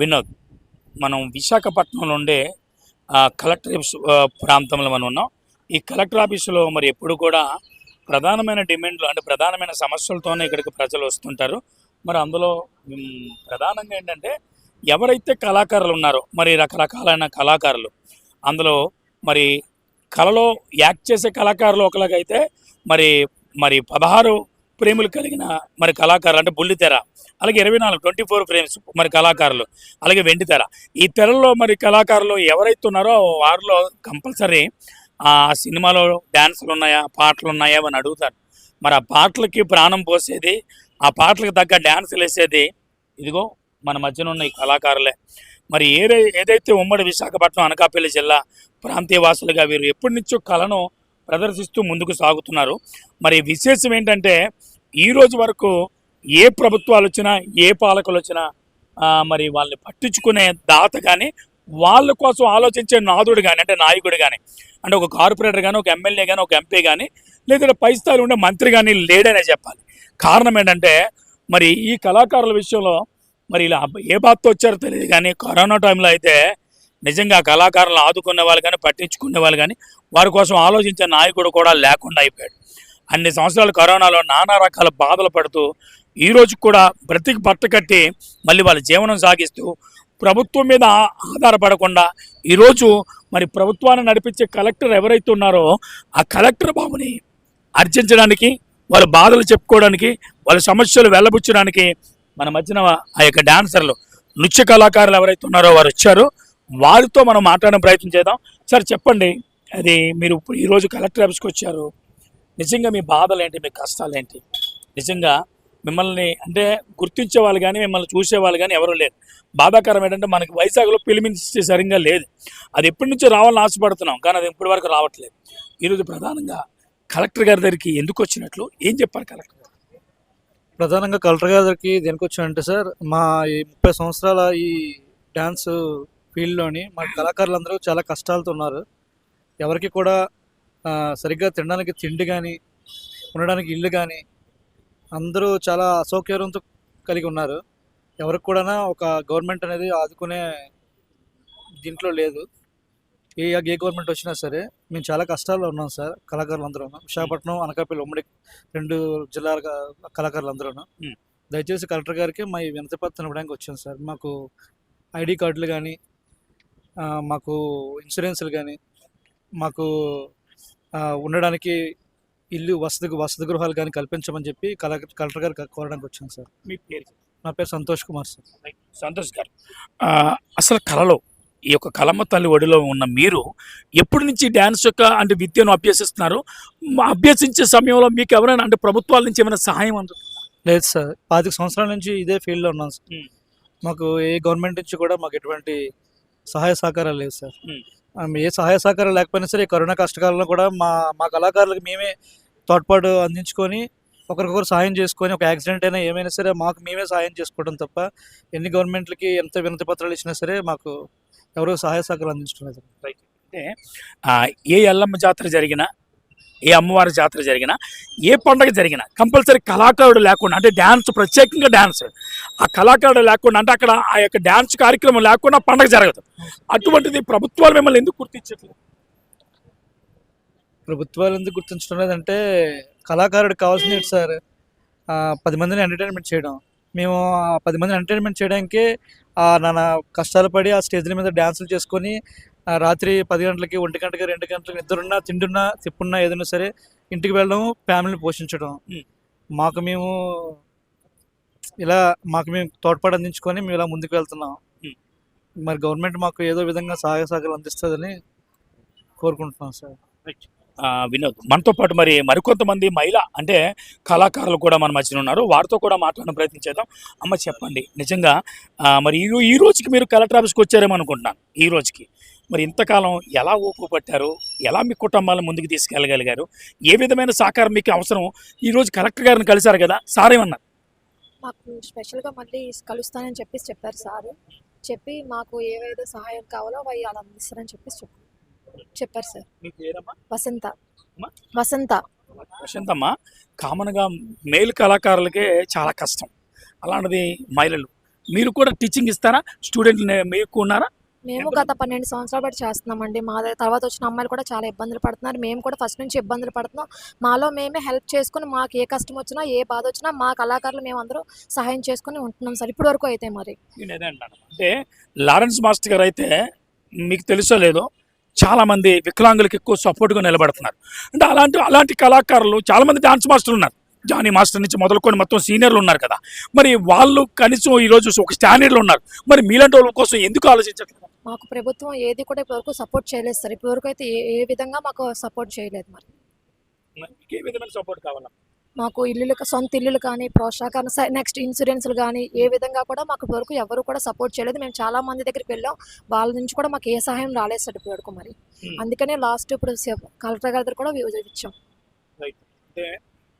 వినోద్ మనం విశాఖపట్నంలో ఉండే కలెక్టర్ ఆఫీస్, ప్రాంతంలో మనం ఉన్నాం. ఈ కలెక్టర్ ఆఫీసులో మరి ఎప్పుడు కూడా ప్రధానమైన డిమాండ్లు అంటే ప్రధానమైన సమస్యలతోనే ఇక్కడికి ప్రజలు వస్తుంటారు. మరి అందులో ప్రధానంగా ఏంటంటే ఎవరైతే కళాకారులు ఉన్నారో మరి రకరకాలైన కళాకారులు అందులో మరి కళలో యాక్ట్ చేసే కళాకారులు ఒకలాగైతే మరి మరి పదహారు ప్రేములు కలిగిన మరి కళాకారులు అంటే బుల్లితెర అలాగే ఇరవై నాలుగు ట్వంటీ ఫోర్ ఫ్రేమ్స్ మరి కళాకారులు అలాగే వెండి తెర. ఈ తెరల్లో మరి కళాకారులు ఎవరైతే ఉన్నారో వారిలో కంపల్సరీ ఆ సినిమాలో డ్యాన్సులు ఉన్నాయా పాటలు ఉన్నాయా అని అడుగుతారు. మరి ఆ పాటలకి ప్రాణం పోసేది ఆ పాటలకు తగ్గ డ్యాన్సులు వేసేది ఇదిగో మన మధ్యన ఉన్న ఈ కళాకారులే. మరి ఏదై ఏదైతే ఉమ్మడి విశాఖపట్నం అనకాపల్లి జిల్లా ప్రాంతీయ వాసులుగా వీరు ఎప్పటి నుంచో కళను ప్రదర్శిస్తూ ముందుకు సాగుతున్నారు. మరి విశేషం ఏంటంటే ఈ రోజు వరకు ఏ ప్రభుత్వాలు వచ్చినా ఏ పాలకులు వచ్చినా మరి వాళ్ళని పట్టించుకునే దాత కానీ వాళ్ళ కోసం ఆలోచించే నాదుడు కానీ అంటే నాయకుడు కానీ అంటే ఒక కార్పొరేటర్ కానీ ఒక ఎమ్మెల్యే కానీ ఒక ఎంపీ కానీ లేదంటే పై స్థాయిలో ఉండే మంత్రి కానీ లేడనే చెప్పాలి. కారణం ఏంటంటే మరి ఈ కళాకారుల విషయంలో మరి ఇలా ఏ బాధతో వచ్చారో తెలియదు కానీ కరోనా టైంలో అయితే నిజంగా కళాకారులను ఆదుకునే వాళ్ళు కానీ పట్టించుకునే వాళ్ళు కానీ వారి కోసం ఆలోచించే నాయకుడు కూడా లేకుండా అయిపోయాడు. అన్ని సంవత్సరాలు కరోనాలో నానా రకాల బాధలు పడుతూ ఈరోజు కూడా బ్రతికి బట్ట కట్టి మళ్ళీ వాళ్ళ జీవనం సాగిస్తూ ప్రభుత్వం మీద ఆధారపడకుండా ఈరోజు మరి ప్రభుత్వాన్ని నడిపించే కలెక్టర్ ఎవరైతే ఉన్నారో ఆ కలెక్టర్ బాబుని అర్చించడానికి వాళ్ళ బాధలు చెప్పుకోవడానికి వాళ్ళ సమస్యలు వెళ్ళబుచ్చడానికి మన మధ్యన ఆ యొక్క డాన్సర్లు నృత్య కళాకారులు ఎవరైతే ఉన్నారో వారు వచ్చారు. వారితో మనం మాట్లాడడం ప్రయత్నం చేద్దాం. సార్ చెప్పండి. అది మీరు ఇప్పుడు ఈరోజు కలెక్టర్ ఆఫీస్కి వచ్చారు. నిజంగా మీ బాధలు ఏంటి మీ కష్టాలు ఏంటి నిజంగా మిమ్మల్ని అంటే గుర్తించే వాళ్ళు కానీ మిమ్మల్ని చూసే వాళ్ళు కానీ ఎవరు లేరు. బాధాకరం ఏంటంటే మనకి వైజాగ్లో పిలిమించే సరిగ్గా లేదు. అది ఎప్పటి నుంచో రావాలని ఆశపడుతున్నాం. కానీ అది ఇప్పటి వరకు రావట్లేదు. ఈరోజు ప్రధానంగా కలెక్టర్ గారి దగ్గరికి ఎందుకు వచ్చినట్లు? ఏం చెప్పారు కలెక్టర్ గారు? ప్రధానంగా కలెక్టర్ గారికి దేనికి వచ్చానంటే సార్ మా ఈ ముప్పై సంవత్సరాల ఈ డ్యాన్స్ ఫీల్డ్లోని మా కళాకారులందరూ చాలా కష్టాలతో ఉన్నారు. ఎవరికి కూడా సరిగ్గా తినడానికి తిండి కానీ ఉండడానికి ఇల్లు కానీ అందరూ చాలా అసౌకర్యంతో కలిగి ఉన్నారు. ఎవరికి కూడా ఒక గవర్నమెంట్ అనేది ఆదుకునే దీంట్లో లేదు. ఏ ఏ గవర్నమెంట్ వచ్చినా సరే మేము చాలా కష్టాల్లో ఉన్నాం సార్ కళాకారులు అందరూ. విశాఖపట్నం అనకాపల్లి ఉమ్మడి రెండు జిల్లాల కళాకారులు అందరూ. దయచేసి కలెక్టర్ గారికి మా ఈ వినతి పత్రం ఇవ్వడానికి వచ్చాం సార్. మాకు ఐడి కార్డులు కానీ మాకు ఇన్సూరెన్స్లు కానీ మాకు ఉండడానికి ఇల్లు వసతి వసతి గృహాలు కానీ కల్పించమని చెప్పి కలెక్టర్ కలెక్టర్ గారికి కోరడానికి వచ్చాం సార్. మీ పేరు నా పేరు సంతోష్ కుమార్ సార్. సంతోష్ గారు అసలు కళలో ఈ యొక్క కలమ్మ తల్లి ఒడిలో ఉన్న మీరు ఎప్పటి నుంచి డ్యాన్స్ యొక్క అంటే విద్యను అభ్యసిస్తున్నారు? అభ్యసించే సమయంలో మీకు ఎవరైనా అంటే ప్రభుత్వాల నుంచి ఏమైనా సహాయం అందుతుంది లేదు సార్. పాతిక సంవత్సరాల నుంచి ఇదే ఫీల్డ్లో ఉన్నాం సార్. మాకు ఏ గవర్నమెంట్ నుంచి కూడా మాకు ఎటువంటి సహాయ సహకారాలు లేవు సార్. ఏ సహాయ సహకారం లేకపోయినా సరే కరోనా కష్టకాలంలో కూడా మా మా కళాకారులకు మేమే తోడ్పాటు అందించుకొని ఒకరికొకరు సహాయం చేసుకొని ఒక యాక్సిడెంట్ అయినా ఏమైనా సరే మాకు మేమే సహాయం చేసుకోవడం తప్ప ఎన్ని గవర్నమెంట్లకి ఎంత వినతి పత్రాలు ఇచ్చినా సరే మాకు ఎవరు సహాయ సహకారం అందించడం లేదు. అంటే ఏ ఎల్లమ్మ జాతర జరిగినా ఏ అమ్మవారి జాతర జరిగినా ఏ పండగ జరిగినా కంపల్సరీ కళాకారుడు లేకుండా అంటే డ్యాన్స్ ప్రత్యేకంగా డ్యాన్స్ ఆ కళాకారుడు లేకుండా అంటే అక్కడ ఆ యొక్క డ్యాన్స్ కార్యక్రమం లేకుండా పండగ జరగదు. అటువంటిది ప్రభుత్వాలు మిమ్మల్ని ఎందుకు గుర్తించట్లేదు? ప్రభుత్వాలు ఎందుకు గుర్తించడం లేదంటే కళాకారుడు కావాల్సింది సార్? పది మందిని ఎంటర్టైన్మెంట్ చేయడం. మేము ఆ పది మందిని ఎంటర్టైన్మెంట్ చేయడానికి నా కష్టాలు పడి ఆ స్టేజ్ల మీద డ్యాన్సులు చేసుకొని రాత్రి పది గంటలకి ఒంటి గంటకి రెండు గంటలకి నిద్రున్నా తిండున్నా తిప్పున్నా ఏదైనా సరే ఇంటికి వెళ్ళడం ఫ్యామిలీని పోషించడం. మాకు మేము ఇలా మాకు మేము తోడ్పాటు అందించుకొని మేము ఇలా ముందుకు వెళ్తున్నాం. మరి గవర్నమెంట్ మాకు ఏదో విధంగా సహాయ సహకారాలు అందిస్తుందని కోరుకుంటున్నాం సార్. వినోద్ మనతో పాటు మరి మరికొంతమంది మహిళ అంటే కళాకారులు కూడా మన మధ్యన ఉన్నారు. వారితో కూడా మాట్లాడడం ప్రయత్నం చేద్దాం. అమ్మ చెప్పండి నిజంగా మరి ఈ ఈ రోజుకి మీరు కలెక్టర్ ఆఫీస్కి వచ్చారేమో అనుకుంటున్నాను. ఈ రోజుకి. మరి ఇంతకాలం ఎలా ఊపు పట్టారు? ఎలా మీ కుటుంబాలను ముందుకు తీసుకెళ్ళగలిగారు? ఏ విధమైన సహకారం మీకు అవసరం? ఈ రోజు కలెక్టర్ గారిని కలిశారు కదా సార్ ఏమన్నారు? మాకు స్పెషల్గా మళ్ళీ కలుస్తానని చెప్పేసి చెప్పారు సార్. చెప్పి మాకు ఏవైతే సహాయం కావాలో అవి అలా అందిస్తారని చెప్పేసి చెప్పారు చెప్పారు సార్. వసంత. అమ్మా? వసంత. వసంతమ్మ కామన్గా మేల్ కళాకారులకే చాలా కష్టం. అలాంటిది మహిళలు. మీరు కూడా టీచింగ్ ఇస్తారా? స్టూడెంట్ మీకు ఉన్నారా మేము గత పన్నెండు సంవత్సరాలు బట్టి చేస్తున్నామండి. మా తర్వాత వచ్చిన అమ్మాయిలు కూడా చాలా ఇబ్బందులు పడుతున్నారు. మేము కూడా ఫస్ట్ నుంచి ఇబ్బందులు పడుతున్నాం. మాలో మేమే హెల్ప్ చేసుకుని మాకు ఏ కష్టం వచ్చినా ఏ బాధ వచ్చినా మా కళాకారులు మేము అందరూ సహాయం చేసుకుని ఉంటున్నాం సార్. ఇప్పటి వరకు అయితే మరి. అంటే లారెన్స్ మాస్టర్ గారు అయితే మీకు తెలుసో లేదో చాలా మంది వికలాంగులకు ఎక్కువ సపోర్ట్గా నిలబడుతున్నారు. అంటే అలాంటి అలాంటి కళాకారులు చాలా మంది డాన్స్ మాస్టర్లు ఉన్నారు. జానీ మాస్టర్ నుంచి మొదలుకొని మొత్తం సీనియర్లు ఉన్నారు కదా. మరి వాళ్ళు కనీసం ఈరోజు ఒక స్టాండర్డ్లో ఉన్నారు. మరి మీలాంటి వాళ్ళ కోసం ఎందుకు ఆలోచించట్లేదు? మాకు ప్రభుత్వం ఏది కూడా ఇప్పటివరకు సపోర్ట్ చేయలేదు సార్. ఇప్పటివరకు అయితే ఏ విధంగా మాకు సపోర్ట్ చేయలేదు మరి. మీకు ఏ విధమైన సపోర్ట్ కావాలా? మాకు ఇల్లులు సొంత ఇల్లులు కానీ ప్రోత్సాహకాలు నెక్స్ట్ ఇన్సూరెన్స్లు కానీ ఏ విధంగా కూడా మాకు ఇప్పటివరకు ఎవరు కూడా సపోర్ట్ చేయలేదు. మేము చాలా మంది దగ్గరికి వెళ్ళాం. వాళ్ళ నుంచి కూడా మాకు ఏ సహాయం రాలేదు సార్ ఇప్పటివరకు మరి. అందుకనే లాస్ట్ ఇప్పుడు కలెక్టర్ గారి దగ్గర కూడా ఇచ్చాం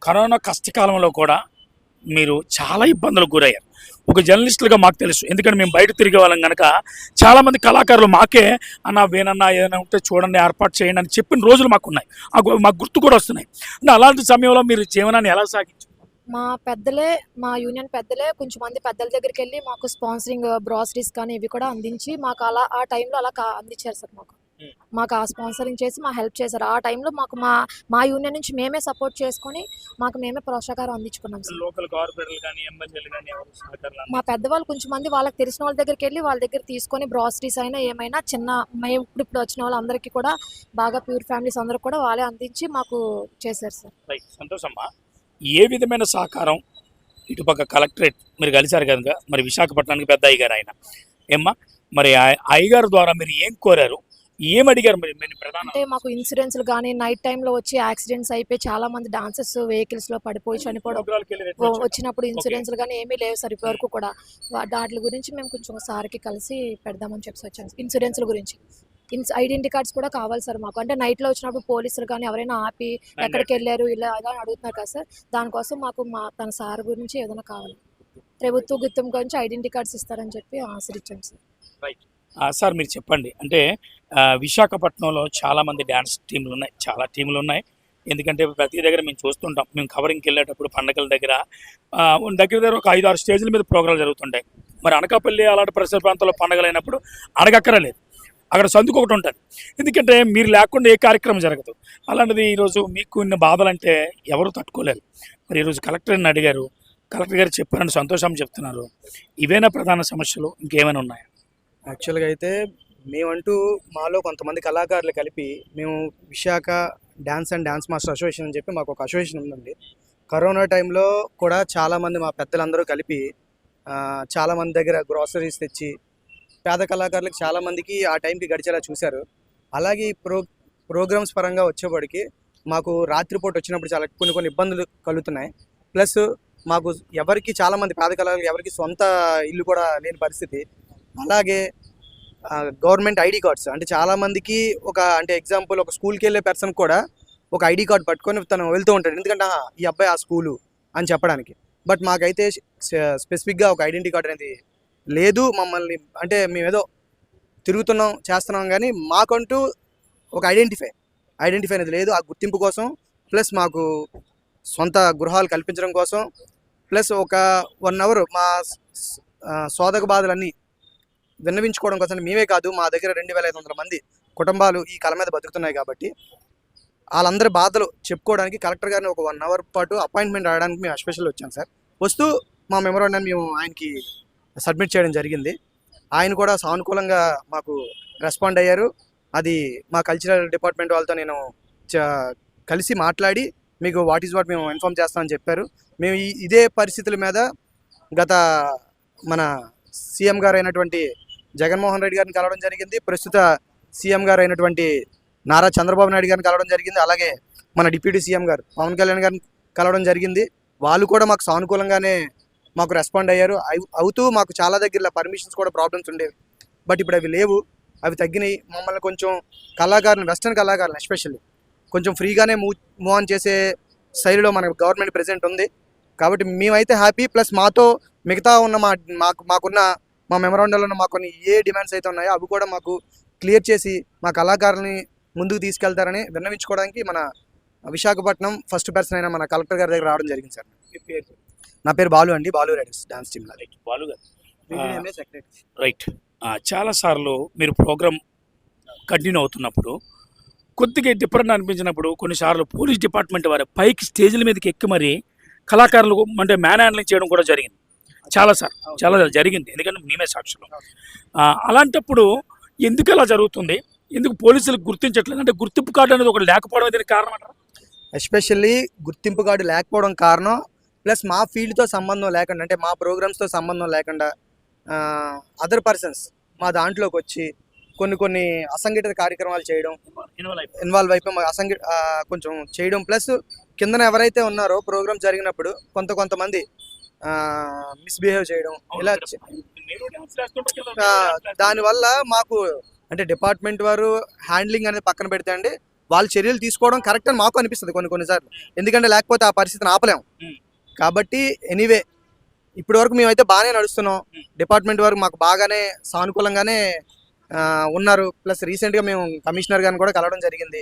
కరోనా కష్టకాలంలో కూడా మీరు చాలా ఇబ్బందులకు గురయ్యారు. ఒక జర్నలిస్టులుగా మాకు తెలుసు. ఎందుకంటే మేము బయట తిరిగే వాళ్ళం కనుక చాలామంది కళాకారులు మాకే అన్న వేనన్నా ఏదైనా ఉంటే చూడండి ఏర్పాటు చేయండి అని చెప్పిన రోజులు మాకు ఉన్నాయి. ఆ గు- మాకు గుర్తు కూడా వస్తున్నాయి. అలాంటి సమయంలో మీరు జీవనాన్ని ఎలా సాగించారు? మా పెద్దలే మా యూనియన్ పెద్దలే కొంచెం మంది పెద్దల దగ్గరికి వెళ్ళి మాకు స్పాన్సరింగ్ బ్రాసరీస్ కానీ ఇవి కూడా అందించి మాకు అలా ఆ టైంలో అలా అందించారు సార్ మాకు. మాకు ఆ స్పాన్సరింగ్ చేసి మా హెల్ప్ చేశారు. ఆ టైంలో మాకు మా మా యూనియన్ నుంచి మేమే సపోర్ట్ చేసుకొని మాకు మేమే ప్రోత్సాహకారం అందించుకున్నాం సార్. లోకల్ మా పెద్దవాళ్ళు కొంచెం మంది వాళ్ళకి తెలిసిన వాళ్ళ దగ్గరికి వెళ్ళి వాళ్ళ దగ్గర తీసుకొని బ్రాసరీస్ అయినా ఏమైనా చిన్న మేము ఇప్పుడు ఇప్పుడు వచ్చిన వాళ్ళందరికీ కూడా బాగా ప్యూర్ ఫ్యామిలీస్ అందరూ కూడా వాళ్ళే అందించి మాకు చేశారు సార్. సంతోషమ్మా. ఏ విధమైన సహకారం ఇటుపక్క కలెక్టరేట్ మీరు కలిశారు కనుక మరి విశాఖపట్నానికి పెద్ద అయ్యగారు ఆయన. ఏమ్మా మరి అయ్యగారు ద్వారా మీరు ఏం కోరారు? ఏం అడిగారు మరి మీరు ప్రధాన అంటే మాకు ఇన్సూరెన్స్లు కానీ నైట్ టైంలో వచ్చి యాక్సిడెంట్స్ అయిపోయి చాలా మంది డాన్సర్స్ వెహికల్స్లో పడిపోయి చనిపోవడం వచ్చినప్పుడు ఇన్సూరెన్స్లు కానీ ఏమీ లేవు సార్ ఇప్పటి వరకు కూడా వాటి గురించి మేము కొంచెం సార్కి కలిసి పెడదామని చెప్పి వచ్చాను ఇన్సూరెన్స్ల గురించి. ఇన్స్ ఐడెంటిటీ కార్డ్స్ కూడా కావాలి సార్ మాకు. అంటే నైట్లో వచ్చినప్పుడు పోలీసులు కానీ ఎవరైనా ఆపి ఎక్కడికి వెళ్ళారు ఇలా ఇలా అని అడుగుతున్నారు కదా సార్. దానికోసం మాకు మా తన సార్ గురించి ఏదైనా కావాలి. ప్రభుత్వ గుర్తింపు గురించి ఐడెంటిటీ కార్డ్స్ ఇస్తారని చెప్పి ఆశ్రయించాం సార్. సార్ మీరు చెప్పండి. అంటే విశాఖపట్నంలో చాలామంది డ్యాన్స్ టీంలు ఉన్నాయి. చాలా టీంలు ఉన్నాయి. ఎందుకంటే ప్రతి దగ్గర మేము చూస్తుంటాం. మేము కవరింగ్కి వెళ్ళేటప్పుడు పండగల దగ్గర దగ్గర దగ్గర ఒక ఐదు ఆరు స్టేజ్ల మీద ప్రోగ్రాం జరుగుతుంటాయి. మరి అనకాపల్లి అలాంటి పరిసర ప్రాంతాల్లో పండగలు అయినప్పుడు అడగక్కరలేదు. అక్కడ సందుకు ఒకటి ఉంటుంది. ఎందుకంటే మీరు లేకుండా ఏ కార్యక్రమం జరగదు. అలాంటిది ఈరోజు మీకు ఇన్ని బాధలు అంటే ఎవరు తట్టుకోలేరు. మరి ఈరోజు కలెక్టర్ని అడిగారు. కలెక్టర్ గారు చెప్పారని సంతోషం చెప్తున్నారు. ఇవేనా ప్రధాన సమస్యలు? ఇంకేమైనా ఉన్నాయా? యాక్చువల్గా అయితే మేమంటూ మాలో కొంతమంది కళాకారులు కలిపి మేము Visakha dance and dance master association అని చెప్పి మాకు ఒక అసోసియేషన్ ఉందండి. కరోనా టైంలో కూడా చాలామంది మా పెద్దలందరూ కలిపి చాలామంది దగ్గర గ్రాసరీస్ తెచ్చి పేద కళాకారులకు చాలామందికి ఆ టైంకి గడిచేలా చూశారు. అలాగే ఈ ప్రో ప్రోగ్రామ్స్ పరంగా వచ్చేప్పటికి మాకు రాత్రిపూట వచ్చినప్పుడు చాలా కొన్ని కొన్ని ఇబ్బందులు కలుగుతున్నాయి. ప్లస్ మాకు ఎవరికి చాలామంది పేద కళాకారులకు ఎవరికి సొంత ఇల్లు కూడా లేని పరిస్థితి. అలాగే గవర్నమెంట్ ఐడి కార్డ్స్. అంటే చాలామందికి ఒక అంటే ఎగ్జాంపుల్ ఒక స్కూల్కి వెళ్ళే పర్సన్ కూడా ఒక ఐడి కార్డ్ పట్టుకొని తను వెళ్తూ ఉంటాడు. ఎందుకంటే ఈ అబ్బాయి ఆ స్కూలు అని చెప్పడానికి. బట్ మాకైతే స్పెసిఫిక్గా ఒక ఐడెంటిటీ కార్డ్ అనేది లేదు. మమ్మల్ని అంటే మేమేదో తిరుగుతున్నాం చేస్తున్నాం కానీ మాకంటూ ఒక ఐడెంటిఫై ఐడెంటిఫై అనేది లేదు. ఆ గుర్తింపు కోసం ప్లస్ మాకు సొంత గృహాలు కల్పించడం కోసం ప్లస్ ఒక వన్ అవర్ మా సోదక బాధలన్నీ విన్నవించుకోవడం కోసం మేమే కాదు మా దగ్గర రెండు వేల ఐదు వందల మంది కుటుంబాలు ఈ కళ మీద బతుకుతున్నాయి కాబట్టి వాళ్ళందరి బాధలు చెప్పుకోవడానికి కలెక్టర్ గారిని ఒక వన్ అవర్ పాటు అపాయింట్మెంట్ రావడానికి మేము అస్పెషల్ వచ్చాం సార్. వస్తూ మా మెమోరాండం మేము ఆయనకి సబ్మిట్ చేయడం జరిగింది. ఆయన కూడా సానుకూలంగా మాకు రెస్పాండ్ అయ్యారు. అది మా కల్చరల్ డిపార్ట్మెంట్ వాళ్ళతో నేను చ- కలిసి మాట్లాడి మీకు వాట్ ఈజ్ వాట్ మేము ఇన్ఫామ్ చేస్తామని చెప్పారు. మేము ఇదే పరిస్థితుల మీద గత మన సీఎం గారు అయినటువంటి జగన్మోహన్ రెడ్డి గారిని కలవడం జరిగింది. ప్రస్తుత సీఎం గారు అయినటువంటి నారా చంద్రబాబు నాయుడు గారిని కలవడం జరిగింది. అలాగే మన డిప్యూటీ సీఎం గారు పవన్ కళ్యాణ్ గారిని కలవడం జరిగింది. వాళ్ళు కూడా మాకు సానుకూలంగానే మాకు రెస్పాండ్ అయ్యారు. అవుతూ మాకు చాలా దగ్గర పర్మిషన్స్ కూడా ప్రాబ్లమ్స్ ఉండేవి. బట్ ఇప్పుడు అవి లేవు. అవి తగ్గినాయి. మమ్మల్ని కొంచెం కళాకారులు వెస్ట్రన్ కళాకారులు ఎస్పెషల్లీ కొంచెం ఫ్రీగానే మూవ్ మూవ్ ఆన్ చేసే శైలిలో మన గవర్నమెంట్ ప్రజెంట్ ఉంది. కాబట్టి మేమైతే హ్యాపీ. ప్లస్ మాతో మిగతా ఉన్న మా మాకు మాకున్న మా మెమరాండంలో మాకు కొన్ని ఏ డిమాండ్స్ అయితే ఉన్నాయో అవి కూడా మాకు క్లియర్ చేసి మా కళాకారుల్ని ముందుకు తీసుకెళ్తారని విన్నవించుకోవడానికి మన విశాఖపట్నం ఫస్ట్ పర్సన్ అయిన మన కలెక్టర్ గారి దగ్గర రావడం జరిగింది సార్. నా పేరు బాలు అండి Balu Reddy's dance team right Balu గారు. రైట్. చాలాసార్లు మీరు ప్రోగ్రామ్ కంటిన్యూ అవుతున్నప్పుడు కొద్దిగా డిఫరెంట్ అనిపించినప్పుడు కొన్నిసార్లు పోలీస్ డిపార్ట్మెంట్ వారి పైకి స్టేజ్ల మీదకి ఎక్కి మరి కళాకారులు అంటే మ్యాన్ హ్యాండ్లింగ్ చేయడం కూడా జరిగింది. చాలా సార్ చాలా జరిగింది. ఎందుకంటే మేమే సాక్షులు. అలాంటప్పుడు ఎందుకు అలా జరుగుతుంది? ఎందుకు పోలీసులకు గుర్తించట్లేదు? అంటే గుర్తింపు కార్డు అనేది ఒకటి లేకపోవడం దీనికి కారణం అంటారా? ఎస్పెషల్లీ గుర్తింపు కార్డు లేకపోవడం కారణం ప్లస్ మా ఫీల్డ్తో సంబంధం లేకుండా అంటే మా ప్రోగ్రామ్స్తో సంబంధం లేకుండా అదర్ పర్సన్స్ మా దాంట్లోకి వచ్చి కొన్ని కొన్ని అసంఘటిత కార్యక్రమాలు చేయడం ఇన్వాల్వ్ అయిపోయి ఇన్వాల్వ్ అయిపోయి మా అసంఘ కొంచెం చేయడం ప్లస్ కిందన ఎవరైతే ఉన్నారో ప్రోగ్రామ్ జరిగినప్పుడు కొంత కొంతమంది మిస్బిహేవ్ చేయడం ఇలా. దానివల్ల మాకు అంటే డిపార్ట్మెంట్ వారు హ్యాండ్లింగ్ అనేది పక్కన పెడితే అండి వాళ్ళు చర్యలు తీసుకోవడం కరెక్ట్ అని మాకు అనిపిస్తుంది కొన్ని కొన్నిసార్లు. ఎందుకంటే లేకపోతే ఆ పరిస్థితిని ఆపలేం. Hmm. కాబట్టి ఎనీవే ఇప్పటి వరకు మేమైతే బాగానే నడుస్తున్నాం. డిపార్ట్మెంట్ వారు మాకు బాగానే సానుకూలంగానే ఉన్నారు. ప్లస్ రీసెంట్గా మేము కమిషనర్ గారిని కూడా కలవడం జరిగింది.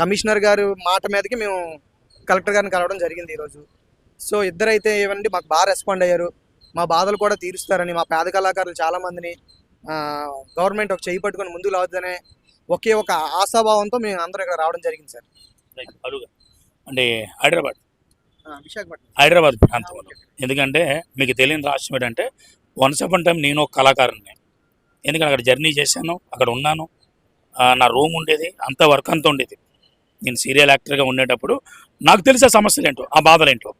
కమిషనర్ గారు మాట మీదకి మేము కలెక్టర్ గారిని కలవడం జరిగింది ఈరోజు. సో ఇద్దరైతే ఏమండి మాకు బాగా రెస్పాండ్ అయ్యారు. మా బాధలు కూడా తీరుస్తారని మా పేద కళాకారులు చాలా మందిని గవర్నమెంట్ ఒక చేయి పట్టుకొని ముందుకు లావుతుందనే ఒకే ఒక ఆశాభావంతో మేము అందరూ ఇక్కడ రావడం జరిగింది సార్. అంటే హైదరాబాద్. విశాఖపట్నం. హైదరాబాద్ ప్రాంతంలో. ఎందుకంటే మీకు తెలియని రాష్ట్రం ఏంటంటే వన్స్ అపాన్ టైం నేను ఒక కళాకారుని ఎందుకంటే అక్కడ జర్నీ చేశాను అక్కడ ఉన్నాను. నా రూమ్ ఉండేది అంత వర్క్ అంతా ఉండేది. నేను సీరియల్ యాక్టర్గా ఉండేటప్పుడు నాకు తెలిసే సమస్యలు ఏంటో ఆ బాధలు ఏంటో.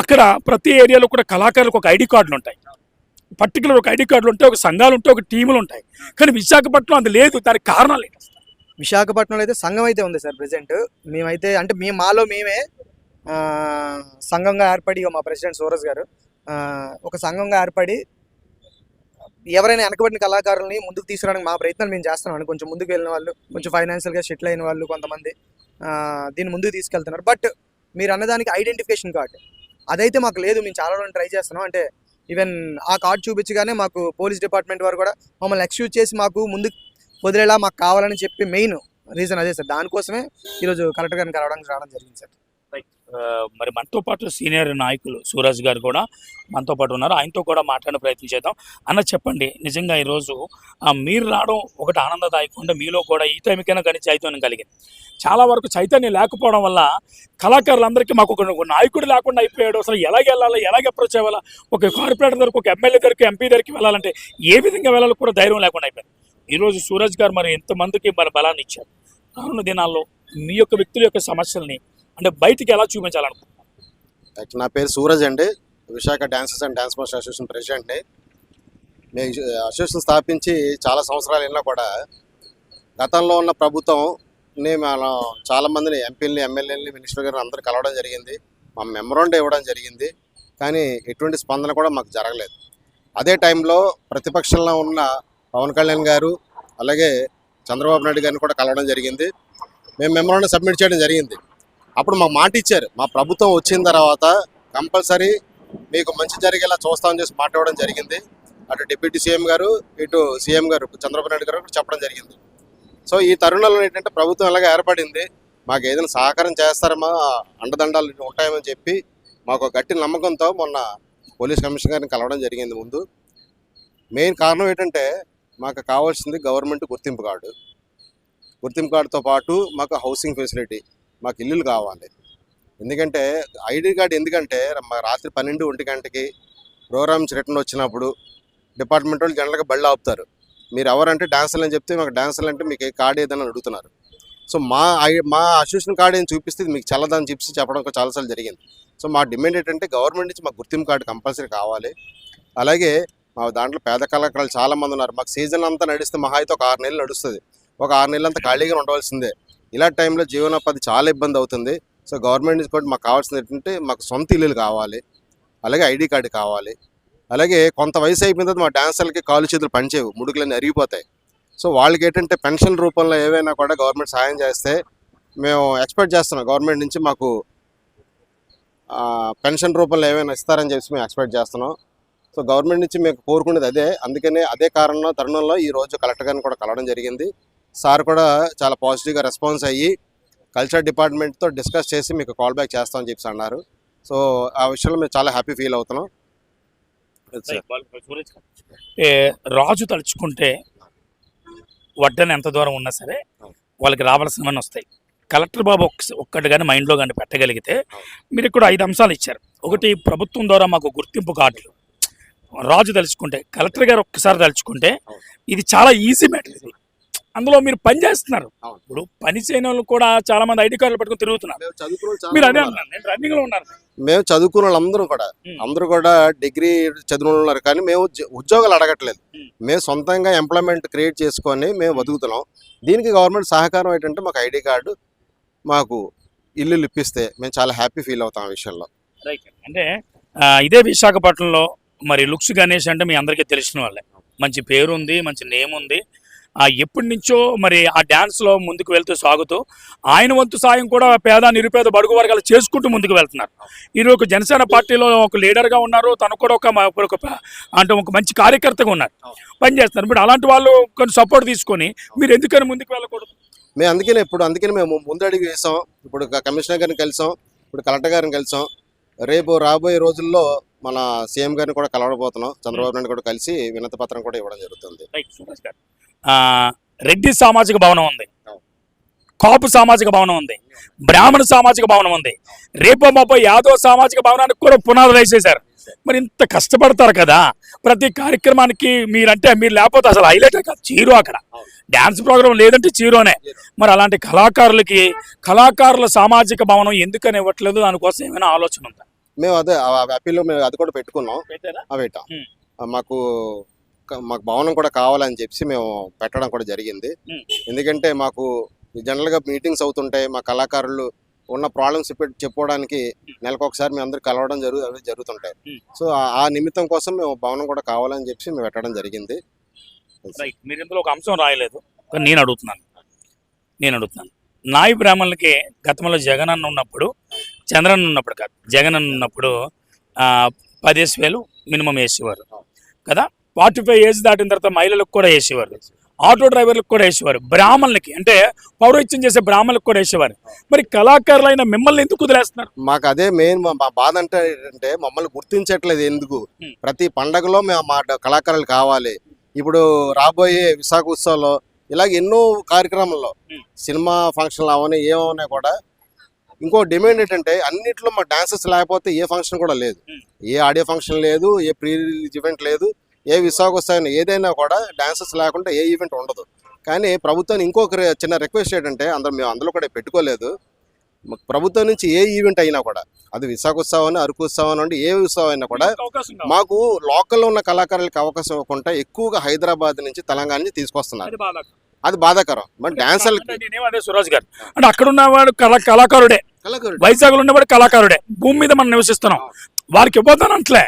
అక్కడ ప్రతి ఏరియాలో కూడా కళాకారులకు ఒక ఐడి కార్డులు ఉంటాయి. పర్టికులర్ ఒక ఐడి కార్డులు ఉంటాయి ఒక సంఘాలు ఉంటాయి ఒక టీములు ఉంటాయి. కానీ విశాఖపట్నం అది లేదు దానికి కారణాలు ఏంటి? విశాఖపట్నంలో అయితే సంఘం అయితే ఉంది సార్ ప్రెసెంట్ మేమైతే అంటే మేము మాలో మేమే సంఘంగా ఏర్పడి మా ప్రెసిడెంట్ సూరజ్ గారు ఒక సంఘంగా ఏర్పడి ఎవరైనా వెనకబడిన కళాకారుల్ని ముందుకు తీసుకురావడానికి మా ప్రయత్నం మేము చేస్తున్నాం. కొంచెం ముందుకు వెళ్ళిన వాళ్ళు కొంచెం ఫైనాన్షియల్గా సెటిల్ అయిన వాళ్ళు కొంతమంది. దీన్ని ముందుకు తీసుకెళ్తున్నారు. బట్ మీరు అన్నదానికి ఐడెంటిఫికేషన్ కార్డ్ అదైతే మాకు లేదు. మేము చాలా రోజులు ట్రై చేస్తున్నాం. అంటే ఈవెన్ ఆ కార్డ్ చూపించగానే మాకు పోలీస్ డిపార్ట్మెంట్ వారు కూడా మమ్మల్ని ఎక్స్క్యూజ్ చేసి మాకు ముందుకు వదిలేలా మాకు కావాలని చెప్పి మెయిన్ రీజన్ అదే సార్. దానికోసమే ఈరోజు కలెక్టర్ గారిని కలవడానికి రావడం జరిగింది సార్. Uh, మరి మనతో పాటు సీనియర్ నాయకులు సూరజ్ గారు కూడా మనతో పాటు ఉన్నారు. ఆయనతో కూడా మాట్లాడే ప్రయత్నం చేద్దాం. అన్న చెప్పండి నిజంగా ఈరోజు మీరు రావడం ఒకటి ఆనందదాయకం ఉంటే మీలో కూడా ఈ టైంకైనా కానీ చైతన్యం కలిగింది. చాలా వరకు చైతన్యం లేకపోవడం వల్ల కళాకారులందరికీ మాకు ఒక నాయకుడు లేకుండా అయిపోయాడు. అసలు ఎలాగ వెళ్ళాలి ఎలాగ అప్రోచ్ అవ్వాలా? ఒక కార్పొరేటర్ దగ్గరకు ఒక ఎమ్మెల్యే దగ్గరికి ఎంపీ దగ్గరికి వెళ్ళాలంటే ఏ విధంగా వెళ్ళాలో కూడా ధైర్యం లేకుండా అయిపోయింది ఈరోజు సూరజ్ గారు మరి ఎంతమందికి మరి బలాన్ని ఇచ్చారు? రానున్న దినాల్లో మీ యొక్క వ్యక్తుల యొక్క సమస్యల్ని అంటే బయటికి ఎలా చూపించాలనుకుంటున్నారు? నా పేరు సూరజ్ అండి. Visakha dancers and dance master association ప్రెసిడెంట్ని మేము అసోసియేషన్ స్థాపించి చాలా సంవత్సరాలు అయినా కూడా గతంలో ఉన్న ప్రభుత్వంని మనం చాలామందిని ఎంపీలని ఎమ్మెల్యేలని మినిస్టర్ గారు అందరూ కలవడం జరిగింది. మా మెమరాండం ఇవ్వడం జరిగింది. కానీ ఎటువంటి స్పందన కూడా మాకు జరగలేదు. అదే టైంలో ప్రతిపక్షంలో ఉన్న పవన్ కళ్యాణ్ గారు అలాగే చంద్రబాబు నాయుడు గారిని కూడా కలవడం జరిగింది. మేము మెమరాండం సబ్మిట్ చేయడం జరిగింది. అప్పుడు మాకు మాట ఇచ్చారు. మా ప్రభుత్వం వచ్చిన తర్వాత కంపల్సరీ మీకు మంచి జరిగేలా చూస్తామని చేసి మాట్లాడడం ఇవ్వడం జరిగింది. అటు డిప్యూటీ సీఎం గారు ఇటు సీఎం గారు చంద్రబాబు నాయుడు గారు చెప్పడం జరిగింది. సో ఈ తరుణంలో ఏంటంటే ప్రభుత్వం ఎలాగ ఏర్పడింది మాకు ఏదైనా సహకారం చేస్తారమా అండదండాలు ఉంటాయని చెప్పి మాకు గట్టి నమ్మకంతో మొన్న పోలీస్ కమిషనర్ గారిని కలవడం జరిగింది ముందు. మెయిన్ కారణం ఏంటంటే మాకు కావాల్సింది గవర్నమెంట్ గుర్తింపు కార్డు. గుర్తింపు కార్డుతో పాటు మాకు హౌసింగ్ ఫెసిలిటీ. మాకు ఇల్లులు కావాలి. ఎందుకంటే ఐడి కార్డు ఎందుకంటే మా రాత్రి పన్నెండు ఒంటి గంటకి ప్రోగ్రామ్స్ రిటర్న్ వచ్చినప్పుడు డిపార్ట్మెంట్ వాళ్ళు జనరల్గా బళ్ళు ఆపుతారు. మీరు ఎవరంటే డాన్సర్లు అని చెప్తే మాకు డాన్సర్లు అంటే మీకు ఏ కార్డు ఏదైనా అడుగుతున్నారు. సో మా ఐ- మా అసోసియేషన్ కార్డు ఏం చూపిస్తే మీకు చల్లదని చెప్పి చెప్పడం చాలాసార్లు జరిగింది. సో మా డిమాండ్ ఏంటంటే గవర్నమెంట్ నుంచి మాకు గుర్తింపు కార్డు కంపల్సరీ కావాలి. అలాగే మా దాంట్లో పేద కళాకారులు చాలా మంది ఉన్నారు. మాకు సీజన్ అంతా నడిస్తే మహా అయితే ఒక ఆరు నెలలు నడుస్తుంది. ఒక ఆరు నెలలు అంతా ఖాళీగా ఉండవలసిందే. ఇలా టైంలో జీవనోపాధి చాలా ఇబ్బంది అవుతుంది. సో గవర్నమెంట్ నుంచి కూడా మాకు కావాల్సింది ఏంటంటే మాకు సొంత ఇల్లులు కావాలి. అలాగే ఐడి కార్డు కావాలి. అలాగే కొంత వయసు అయిపోయిన తర్వాత మా డాన్సర్లకి కాలు చేతులు పనిచేవు ముడుకులన్నీ అరిగిపోతాయి. సో వాళ్ళకి ఏంటంటే పెన్షన్ రూపంలో ఏవైనా కూడా గవర్నమెంట్ సహాయం చేస్తే మేము ఎక్స్పెక్ట్ చేస్తున్నాం. గవర్నమెంట్ నుంచి మాకు పెన్షన్ రూపంలో ఏమైనా ఇస్తారని చెప్పి మేము ఎక్స్పెక్ట్ చేస్తున్నాం. సో గవర్నమెంట్ నుంచి మేము కోరుకునేది అదే. అందుకనే అదే కారణంలో తరుణంలో ఈ రోజు కలెక్టర్ గారిని కూడా కలవడం జరిగింది. సార్ కూడా చాలా పాజిటివ్గా రెస్పాన్స్ అయ్యి కల్చర్ డిపార్ట్మెంట్తో డిస్కస్ చేసి మీకు కాల్ బ్యాక్ చేస్తామని చెప్పి అన్నారు. సో ఆ విషయంలో మేము చాలా హ్యాపీ ఫీల్ అవుతున్నాం. రాజు తలుచుకుంటే వడ్డన ఎంత దూరం ఉన్నా సరే వాళ్ళకి రావాల్సినవన్నీ వస్తాయి. కలెక్టర్ బాబు ఒక్క ఒక్కటి కానీ మైండ్లో కానీ పెట్టగలిగితే మీరు ఇక్కడ ఐదు అంశాలు ఇచ్చారు. ఒకటి ప్రభుత్వం ద్వారా మాకు గుర్తింపు కార్డులు. రాజు తలుచుకుంటే కలెక్టర్ గారు ఒక్కసారి తలుచుకుంటే ఇది చాలా ఈజీ మ్యాటర్ ఇది. అందులో మీరు పని చేస్తున్నారు. ఇప్పుడు పని చేయని వాళ్ళు కూడా చాలా మంది ఐడి కార్డులు పట్టుకుని తిరుగుతున్నారు. మీరు అదే ఉన్నారు. అన్నారు. నేను రన్నింగ్లో ఉన్నారు. మేము చదువుకున్న వాళ్ళందరూ కూడా. అందరూ కూడా డిగ్రీ చదివిన ఉన్నారు. కానీ మేము ఉద్య- ఉద్యోగాలు అడగట్లేదు. మేము సొంతంగా ఎంప్లాయ్మెంట్ క్రియేట్ చేసుకొని మేము బతుకుతున్నాం. దీనికి గవర్నమెంట్ సహకారం ఏంటంటే మాకు ఐడి కార్డు మాకు ఇల్లు ఇప్పిస్తే మేము చాలా హ్యాపీ ఫీల్ అవుతాం ఆ విషయంలో. అంటే ఇదే విశాఖపట్నంలో మరి లుక్స్ గణేష్ అంటే మీ అందరికీ తెలిసిన వాళ్ళే. మంచి పేరు ఉంది మంచి నేమ్ ఉంది. ఎప్పటి నుంచో మరి ఆ డ్యాన్స్లో ముందుకు వెళ్తూ సాగుతూ ఆయన వంతు సాయం కూడా పేద నిరుపేద బడుగు వర్గాలు చేసుకుంటూ ముందుకు వెళ్తున్నారు. ఈరోజు ఒక జనసేన పార్టీలో ఒక లీడర్గా ఉన్నారు. తను కూడా ఒక అంటే ఒక మంచి కార్యకర్తగా ఉన్నారు. పనిచేస్తున్నారు ఇప్పుడు అలాంటి వాళ్ళు కొన్ని సపోర్ట్ తీసుకొని మీరు ఎందుకని ముందుకు వెళ్ళకూడదు? మేము అందుకనే ఇప్పుడు అందుకని మేము ముందు అడుగు వేసాం. ఇప్పుడు కమిషనర్ గారిని కలిసాం. ఇప్పుడు కలెక్టర్ గారిని కలిసాం. రేపు రాబోయే రోజుల్లో మన సీఎం గారిని కూడా కలవడబోతున్నాం చంద్రబాబు నాయుడు కూడా కలిసి వినతి పత్రం కూడా ఇవ్వడం జరుగుతుంది. రెడ్డి సామాజిక భవనం ఉంది. కాపు సామాజిక భవనం ఉంది. బ్రాహ్మణ సామాజిక భవనం ఉంది. రేపో మాపో యాదవ్ సామాజిక భవనానికి కూడా పునాదులు వేసేశారు. మరి ఇంత కష్టపడతారు కదా. ప్రతి కార్యక్రమానికి మీరంటే మీరు లేకపోతే అసలు హైలైట్ కాదు చీరు అక్కడ. డ్యాన్స్ ప్రోగ్రామ్ లేదంటే చీరోనే. మరి అలాంటి కళాకారులకి కళాకారుల సామాజిక భవనం ఎందుకని ఇవ్వట్లేదు? దానికోసం ఏమైనా ఆలోచన ఉందా? మేము అదే అప్పీల్లో మేము అది కూడా పెట్టుకున్నాం. పెట్టాం. మాకు మాకు భవనం కూడా కావాలని చెప్పి మేము పెట్టడం కూడా జరిగింది. ఎందుకంటే మాకు జనరల్గా మీటింగ్స్ అవుతుంటాయి మా కళాకారులు ఉన్న ప్రాబ్లమ్స్ చెప్పుకోవడానికి నెలకు ఒకసారి మేము అందరు కలవడం జరుగు జరుగుతుంటాయి. సో ఆ- నిమిత్తం కోసం మేము భవనం కూడా కావాలని చెప్పి మేము పెట్టడం జరిగింది. మీరు ఇందులో ఒక అంశం రాయలేదు. కానీ నేను అడుగుతున్నాను. నేను అడుగుతున్నాను. నాయి బ్రాహ్మణులకి గతంలో జగన్ అన్న ఉన్నప్పుడు చంద్రన్ ఉన్నప్పుడు కాదు జగన్ అన్న ఉన్నప్పుడు పదేసి వేలు మినిమం వేసేవారు. కదా? ఫార్టీ ఫైవ్ ఏజ్ దాటిన తర్వాత మహిళలకు కూడా వేసేవారు. ఆటో డ్రైవర్లకు కూడా వేసేవారు. బ్రాహ్మణులకి అంటే పౌరోహిత్యం చేసే బ్రాహ్మణులకు కూడా వేసేవారు. మరి కళాకారులైన మిమ్మల్ని ఎందుకు వదిలేస్తున్నారు? మాకు అదే మెయిన్ మా బాధ అంటే ఏంటంటే మమ్మల్ని గుర్తించట్లేదు ఎందుకు? ఉమ్. ప్రతి పండగలో మేము మా కళాకారులు కావాలి. ఇప్పుడు రాబోయే విశాఖ ఉత్సవంలో ఇలాగ ఎన్నో కార్యక్రమాల్లో ఉమ్. సినిమా ఫంక్షన్లు అవన్నీ ఏమన్నా కూడా ఇంకో డిమాండ్ ఏంటంటే అన్నిట్లో మా డాన్సెస్ లేకపోతే ఏ ఫంక్షన్ కూడా లేదు. ఉమ్. ఏ ఆడియో ఫంక్షన్ లేదు ఏ ప్రీ రిలీజ్ ఈవెంట్ లేదు. ఏ విశాఖ ఏదైనా కూడా డాన్సెస్ లేకుండా ఏ ఈవెంట్ ఉండదు. కానీ ప్రభుత్వాన్ని ఇంకొక చిన్న రిక్వెస్ట్ ఏంటంటే అందరూ మేము అందులో కూడా పెట్టుకోలేదు. ప్రభుత్వం నుంచి ఏ ఈవెంట్ అయినా కూడా అది విశాఖ ఉత్సవం అరకు ఉత్సవం నుండి ఏ ఉత్సవం అయినా కూడా. మాకు లోకల్లో ఉన్న కళాకారులకు అవకాశం ఇవ్వకుండా ఎక్కువగా హైదరాబాద్ నుంచి తెలంగాణ నుంచి తీసుకొస్తున్నారు. అది బాధాకరం. మరి డాన్సర్లకి సురాజ్ గారు. అంటే అక్కడ ఉన్నవాడు కళా కళాకారుడే. కళాకారుడు. వైజాగ్లో ఉన్నవాడు కళాకారుడే. భూమి మీద మనం నివసిస్తున్నాం. వారికి ఇవ్వద్దని అంటలే.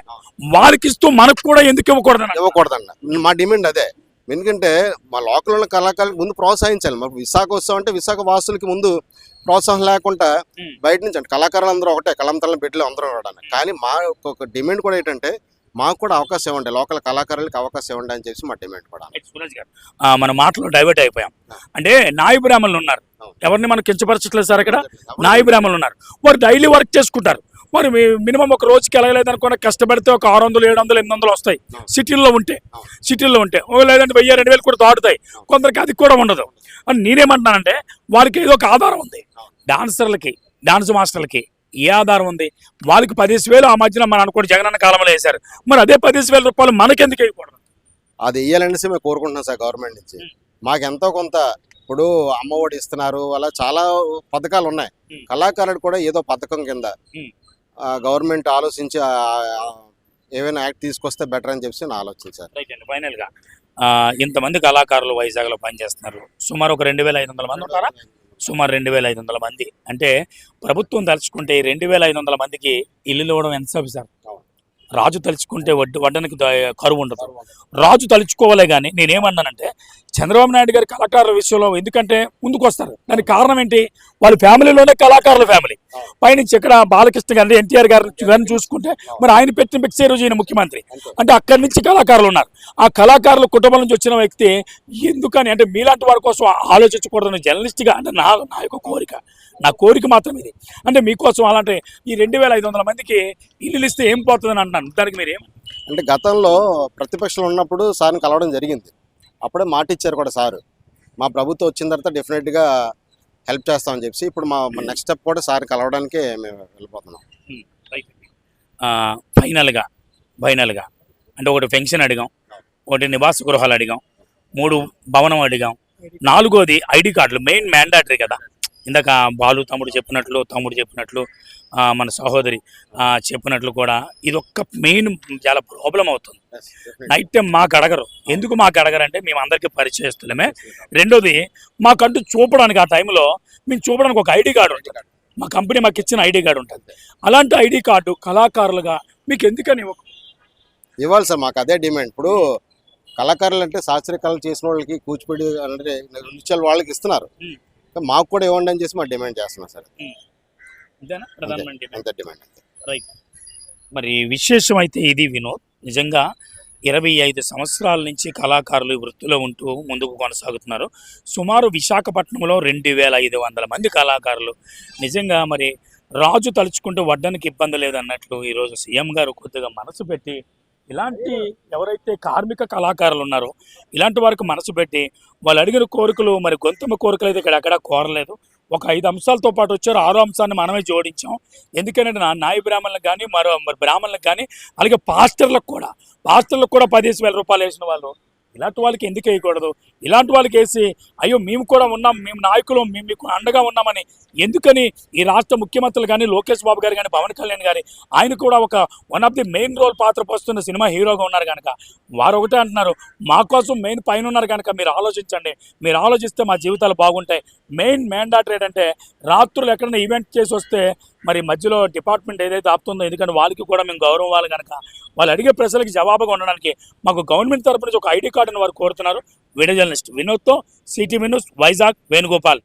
వారికి ఇస్తూ మనకు కూడా ఎందుకు ఇవ్వకూడదని? ఇవ్వకూడదన్న. మా డిమాండ్ అదే. ఎందుకంటే మా లోకల్ ఉన్న కళాకారులకు ముందు ప్రోత్సహించాలి. మరి విశాఖ ఉత్సవం అంటే విశాఖ వాసులకి ముందు ప్రోత్సాహం లేకుండా. బయట నుంచి అంటే కళాకారులు అందరూ ఒకటే కలంతలను పెట్టి అందరూ కానీ మా ఒక డిమాండ్ కూడా ఏంటంటే మాకు కూడా అవకాశం ఇవ్వండి. లోకల్ కళాకారులకు అవకాశం ఇవ్వండి అని చెప్పి మా డిమాండ్ కూడా సురేష్ గారు. మన మాటలో డైవర్ట్ అయిపోయాం. అంటే నాయి బ్రాహ్మణులు ఉన్నారు. ఎవరిని మనం కించపరచట్లేదు సార్ ఇక్కడ? నాయి బ్రాహ్మణులు ఉన్నారు. వారు డైలీ వర్క్ చేసుకుంటారు. మరి మినిమం ఒక రోజుకి వెళ్ళలేదు అనుకున్న కష్టపడితే ఒక ఆరు వందలు ఏడు వందలు ఎనిమిది వందలు వస్తాయి. సిటీల్లో ఉంటే. సిటీల్లో ఉంటే. లేదంటే వెయ్యి రెండు వేలు కూడా దాటుతాయి. కొందరికి అది కూడా ఉండదు. అని నేనేమంటున్నానంటే వారికి ఏదో ఒక ఆధారం ఉంది. డాన్సర్లకి డాన్స్ మాస్టర్లకి ఏ ఆధారం ఉంది? వాళ్ళకి పదిహేను వేలు ఆ మధ్యన మనం అనుకోండి జగనన్న కాలంలో వేశారు మరి అదే పదిహేను వేల రూపాయలు మనకెందుకు వేయకూడదు? అది ఇయ్యాలనేసి మేము కోరుకుంటున్నాం సార్ గవర్నమెంట్ నుంచి. ఉమ్. మాకు ఎంతో కొంత ఇప్పుడు అమ్మ ఒడి ఇస్తున్నారు అలా చాలా పథకాలు ఉన్నాయి. కళాకారుడు కూడా ఏదో పథకం కింద. గవర్నమెంట్ ఆలోచించి ఏమైనా యాక్ట్ తీసుకొస్తే బెటర్ అని చెప్పి నేను ఆలోచించాను రైట్ అండి ఫైనల్గా ఆ, ఇంతమంది కళాకారులు వైజాగ్లో పనిచేస్తున్నారు. సుమారు ఒక రెండు వేల ఐదు వందల మంది ఉంటారా? సుమారు రెండు వేల ఐదు వందల మంది. అంటే ప్రభుత్వం తలుచుకుంటే రెండు వేల ఐదు వందల మందికి ఇల్లు ఇవ్వడం ఎంత సార్ రాజు తలుచుకుంటే వడ్డు వడ్డనికి ద- కరువు ఉండదు. రాజు తలుచుకోవాలి కానీ నేనేమన్నానంటే చంద్రబాబు నాయుడు గారి కళాకారుల విషయంలో ఎందుకంటే ముందుకు వస్తారు దానికి కారణం ఏంటి? వాళ్ళ ఫ్యామిలీలోనే కళాకారుల ఫ్యామిలీ. పైనుంచి ఇక్కడ బాలకృష్ణ గారిని ఎన్టీఆర్ గారిని గారిని చూసుకుంటే మరి ఆయన పెట్టిన వ్యక్తి రోజు ఈయన ముఖ్యమంత్రి? అంటే అక్కడి నుంచి కళాకారులు ఉన్నారు. ఆ కళాకారుల కుటుంబం నుంచి వచ్చిన వ్యక్తి ఎందుకని? అంటే మీలాంటి వారి కోసం ఆలోచించకూడదని జర్నలిస్ట్గా అంటే నా నా యొక్క కోరిక. నా కోరిక మాత్రం ఇది. అంటే మీకోసం అలాంటి ఈ రెండు వేల ఐదు వందల మందికి ఇల్లు ఇస్తే ఏం పోతుందని అంటున్నాను. దానికి మీరు అంటే గతంలో ప్రతిపక్షంలో ఉన్నప్పుడు సార్ని కలవడం జరిగింది. అప్పుడే మాట ఇచ్చారు కూడా సారు. మా ప్రభుత్వం వచ్చిన తర్వాత డెఫినెట్గా హెల్ప్ చేస్తామని చెప్పి ఇప్పుడు మా నెక్స్ట్ స్టెప్ కూడా సార్ కలవడానికే మేము వెళ్ళిపోతున్నాం. Hmm. ఫైనల్గా ఫైనల్గా అంటే ఒకటి పెన్షన్ అడిగాం ఒకటి నివాస గృహాలు అడిగాం మూడు భవనం అడిగాం నాలుగోది ఐడి కార్డులు మెయిన్ మ్యాండేటరీ కదా. ఇందాక బాలు తమ్ముడు చెప్పినట్లు తమ్ముడు చెప్పినట్లు మన సహోదరి చెప్పినట్లు కూడా ఇది ఒక్క మెయిన్ చాలా ప్రాబ్లం అవుతుంది. నైట్ టైం మాకు అడగరు. ఎందుకు మాకు అడగరు అంటే మేము అందరికీ పరిచయస్తులమే రెండోది మాకంటూ చూపడానికి ఆ టైంలో మేము చూపడానికి ఒక ఐడి కార్డు ఉంటుంది. మా కంపెనీ మాకు ఇచ్చిన ఐడి కార్డు ఉంటుంది. అలాంటి ఐడి కార్డు కళాకారులుగా మీకు ఎందుకని? ఇవ్వాలి సార్ మాకు అదే డిమాండ్ ఇప్పుడు కళాకారులు అంటే శాస్త్రీయ కళలు చేసిన వాళ్ళకి కూచిపూడి అంటే నృత్యాల వాళ్ళకి ఇస్తున్నారు. Hmm. మాకు కూడా ఇవ్వండి అని చేసి మా డిమాండ్ చేస్తున్నాం సార్. డిమాండ్ అంతే. డిమాండ్ రైట్ మరి విశేషం అయితే ఇది వినోద్. నిజంగా ఇరవై ఐదు సంవత్సరాల నుంచి కళాకారులు ఈ వృత్తిలో ఉంటూ ముందుకు కొనసాగుతున్నారు. సుమారు విశాఖపట్నంలో రెండు వేల ఐదు వందల మంది కళాకారులు. నిజంగా మరి రాజు తలుచుకుంటూ వడ్డానికి ఇబ్బంది లేదన్నట్లు ఈరోజు సీఎం గారు కొద్దిగా మనసు పెట్టి ఇలాంటి ఎవరైతే కార్మిక కళాకారులు ఉన్నారో ఇలాంటి వారికి మనసు పెట్టి వాళ్ళు అడిగిన కోరికలు మరి గొంతుమ కోరికలు అయితే ఇక్కడ అక్కడ కోరలేదు. ఒక ఐదు అంశాలతో పాటు వచ్చారు. ఆరో అంశాన్ని మనమే జోడించాం. ఎందుకంటే నా నాయ బ్రాహ్మణులకు కానీ మరో బ్రాహ్మణులకు కానీ అలాగే పాస్టర్లకు కూడా. పాస్టర్లకు కూడా పదిహేను వేల రూపాయలు వేసిన వాళ్ళు. ఇలాంటి వాళ్ళకి ఎందుకు వేయకూడదు? ఇలాంటి వాళ్ళకి వేసి అయ్యో మేము కూడా ఉన్నాం మేము నాయకులు మేము మీకు అండగా ఉన్నామని ఎందుకని ఈ రాష్ట్ర ముఖ్యమంత్రులు కానీ లోకేష్ బాబు గారు కానీ పవన్ కళ్యాణ్ గారి ఆయన కూడా ఒక one of the main role పాత్ర పోస్తున్న సినిమా హీరోగా ఉన్నారు కనుక వారు ఒకటే అంటున్నారు మా కోసం మెయిన్ పైన ఉన్నారు కనుక మీరు ఆలోచించండి. మీరు ఆలోచిస్తే మా జీవితాలు బాగుంటాయి. మెయిన్ మ్యాండాటరీ ఏంటంటే రాత్రులు ఎక్కడైనా ఈవెంట్ చేసి వస్తే మరి మధ్యలో డిపార్ట్మెంట్ ఏదైతే ఆపుతుందో ఎందుకంటే వాళ్ళకి కూడా మేము గౌరవం ఇవ్వాలి కనుక వాళ్ళు అడిగే ప్రశ్నలకు జవాబుగా ఉండడానికి మాకు గవర్నమెంట్ తరపు నుంచి ఒక ఐడి కార్డును వారు కోరుతున్నారు. వీడియో జర్నలిస్ట్ వినోద్తో సిటీ వినోస్ వైజాగ్ వేణుగోపాల్.